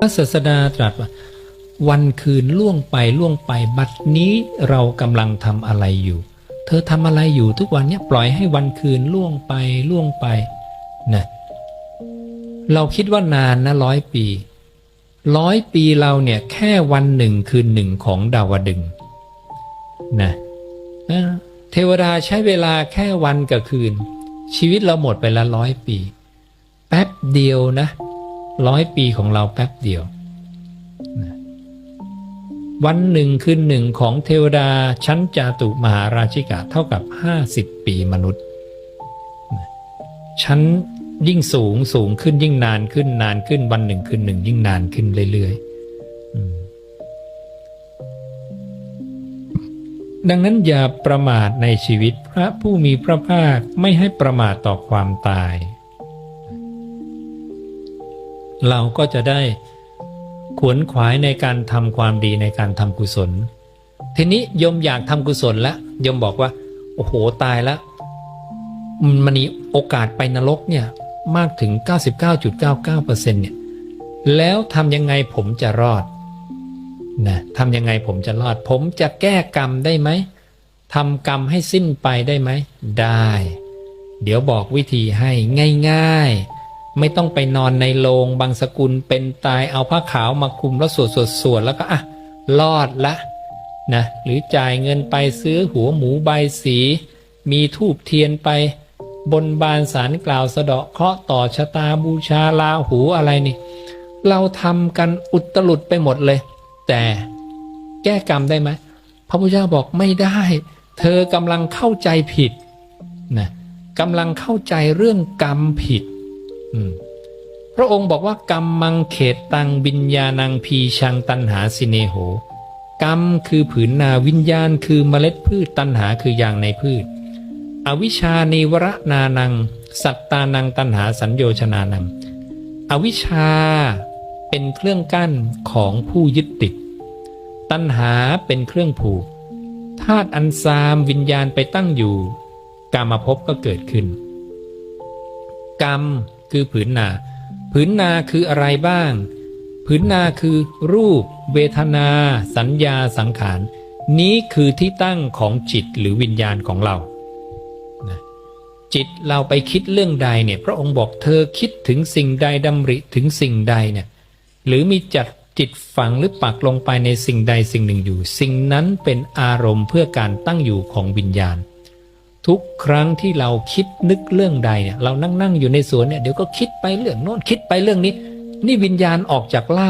พระศาสดาตรัสว่าวันคืนล่วงไปล่วงไปบัดนี้เรากำลังทำอะไรอยู่ เธอทำอะไรอยู่ทุกวันเนี้ยปล่อยให้วันคืนล่วงไปล่วงไปนะเราคิดว่านานนะร้อยปีร้อยปีเราเนี่ยแค่วันหนึ่งคืนหนึ่งของดาวดึงนะเทวดาใช้เวลาแค่วันกับคืน ชีวิตเราหมดไปละร้อยปี แป๊บเดียวนะ ร้อยปีของเราแป๊บเดียว วันหนึ่งคืนหนึ่งของเทวดาชั้นจาตุมหาราชิกะเท่ากับห้าสิบปีมนุษย์ ชั้นยิ่งสูงสูงขึ้นยิ่งนานขึ้นนานขึ้นวันหนึ่งคืนหนึ่งยิ่งนานขึ้นเรื่อยๆ ดังนั้นอย่าประมาทในชีวิตพระผู้มีพระภาคไม่ให้ประมาทต่อความตาย เราก็จะได้ขวนขวายในการทำความดีในการทำกุศล ทีนี้ยมอยากทำกุศลแล้วยมบอกว่า โอ้โหตายแล้วมันมีโอกาสไปนรกเนี่ยมากถึง 99.99%เนี่ยแล้วทำยังไงผมจะรอดนะทำยังไงผมจะรอด ผมจะแก้กรรมได้ไหมทำกรรมให้สิ้นไปได้ไหม ได้ เดี๋ยวบอกวิธีให้ง่ายๆ ไม่ต้องไปนอนในโรงบางสกุลเป็นตายเอาผ้าขาวมาคลุมแล้วสวดสวดสวดแล้วก็อะรอดละนะหรือจ่ายเงินไปซื้อหัวหมูใบสี มีทูบเทียนไป บนบานสารกล่าวสะเดาะเคราะห์ต่อชะตาบูชาลาหูอะไรนี่ เราทำกันอุตลุดไปหมดเลย แต่แก้กรรมได้ไหมพระพุทธเจ้าบอกไม่ได้ เธอกำลังเข้าใจผิดนะกำลังเข้าใจเรื่องกรรมผิด พระองค์บอกว่ากรรมมังเขตตังวิญญาณังพีชังตันหาสิเนโห กรรมคือผืนนาวิญญาณคือเมล็ดพืชตันหาคือยางในพืช อวิชานิวรนานัง สัตตานังตันหาสัญโยชนานัง อวิชชาเป็นเครื่องกั้นของผู้ยึดติด ตัณหาเป็นเครื่องผูกธาตุอันซามวิญญาณไปตั้งอยู่ กรรมภพก็เกิดขึ้น กรรม คือผืนนาผืนนาคืออะไรบ้าง ผืนนาคือรูป เวทนา สัญญาสังขาร นี้คือที่ตั้งของจิตหรือวิญญาณของเรา จิตเราไปคิดเรื่องใดเนี่ยพระองค์บอกเธอคิดถึงสิ่งใดดำริถึงสิ่งใดเนี่ยหรือมีจัดจิตฝังหรือปักลงไปในสิ่งใดสิ่งหนึ่งอยู่ สิ่งนั้นเป็นอารมณ์เพื่อการตั้งอยู่ของวิญญาณ ทุกครั้งที่เราคิดนึกเรื่องใดเนี่ยเรานั่งนั่งอยู่ในสวนเนี่ยเดี๋ยวก็คิดไปเรื่องโน้นคิดไปเรื่องนี้ นี่วิญญาณออกจากร่าง